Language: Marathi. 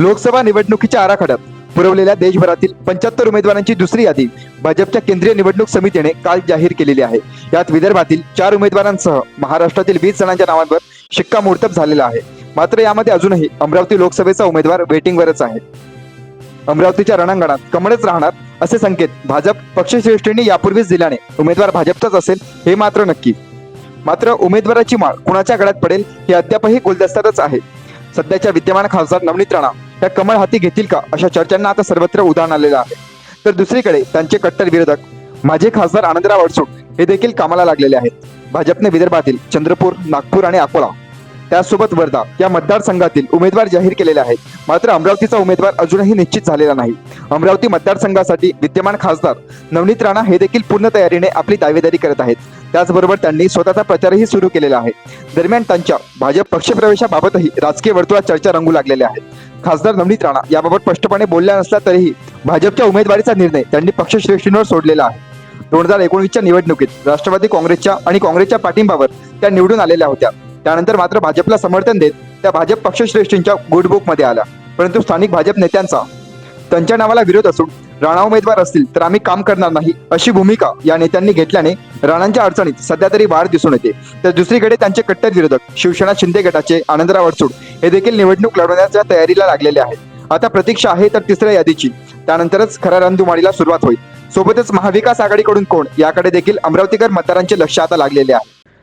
लोकसभा निवडणुकीच्या आराखड्यात पुरवलेल्या देशभरातील पंच्याहत्तर उमेदवारांची दुसरी यादी भाजपच्या केंद्रीय निवडणूक समितीने काल जाहीर केलेली आहे. यात विदर्भातील चार उमेदवारांसह महाराष्ट्रातील वीस जणांच्या नावांवर शिक्कामोर्तब झालेला आहे. मात्र यामध्ये अजूनही अमरावती लोकसभेचा उमेदवार वेटिंगवरच आहे. अमरावतीच्या रणांगणात कमळच राहणार असे संकेत भाजप पक्षश्रेष्ठींनी यापूर्वीच दिल्याने उमेदवार भाजपचाच असेल हे मात्र नक्की. मात्र उमेदवाराची माळ कुणाच्या गळ्यात पडेल हे अद्यापही गुलदस्त्यातच आहे. सध्याच्या विद्यमान खासदार नवनीत राणा त्या कमळ हाती घेतील का? अशा चर्चांना आता सर्वत्र उदाहरण आलेलं आहे. तर दुसरीकडे त्यांचे कट्टर विरोधक माझे खासदार आनंदराव अडसूळ हे देखील कामाला लागलेले आहेत. भाजपने विदर्भातील चंद्रपूर नागपूर आणि अकोला त्यासोबत वर्धा या मतदारसंघातील उमेदवार जाहीर केलेले आहेत. मात्र अमरावतीचा उमेदवार अजूनही निश्चित झालेला नाही. अमरावती मतदारसंघासाठी विद्यमान खासदार नवनीत राणा हे देखील पूर्ण तयारीने आपली दावेदारी करत आहेत. त्याचबरोबर त्यांनी स्वतःचा प्रचारही सुरू केलेला आहे. दरम्यान त्यांच्या भाजप पक्षप्रवेशाबाबतही राजकीय वर्तुळात चर्चा रंगू लागलेल्या आहेत. खासदार नवनीत राणा याबाबत स्पष्टपणे बोलल्या नसल्या तरीही भाजपच्या उमेदवारीचा निर्णय त्यांनी पक्षश्रेष्ठींवर सोडलेला आहे. दोन हजार एकोणीसच्या निवडणुकीत राष्ट्रवादी काँग्रेसच्या आणि काँग्रेसच्या पाठिंबावर त्या निवडून आलेल्या होत्या. त्यानंतर मात्र भाजपला समर्थन देत त्या भाजप पक्षश्रेष्ठींच्या गुडबुकमध्ये आल्या परंतु स्थानिक भाजप नेत्यांचा त्यांच्या नावाला विरोध असून राणा उमेदवार असतील तर आम्ही काम करणार नाही अशी भूमिका या नेत्यांनी घेतल्याने राणांच्या अडचणीत सध्या तरी वाढ दिसून येते. तर दुसरीकडे त्यांचे कट्टर विरोधक शिवसेना शिंदे गटाचे आनंदराव अडसूड हे देखील निवडणूक लढवण्याच्या तयारीला लागलेले आहेत. आता प्रतीक्षा आहे तर तिसऱ्या यादीची. त्यानंतरच खऱ्या रणधुमाळीला सुरुवात होईल. सोबतच महाविकास आघाडीकडून कोण याकडे देखील अमरावतीकर मतदारांचे लक्ष आता लागलेले आहे.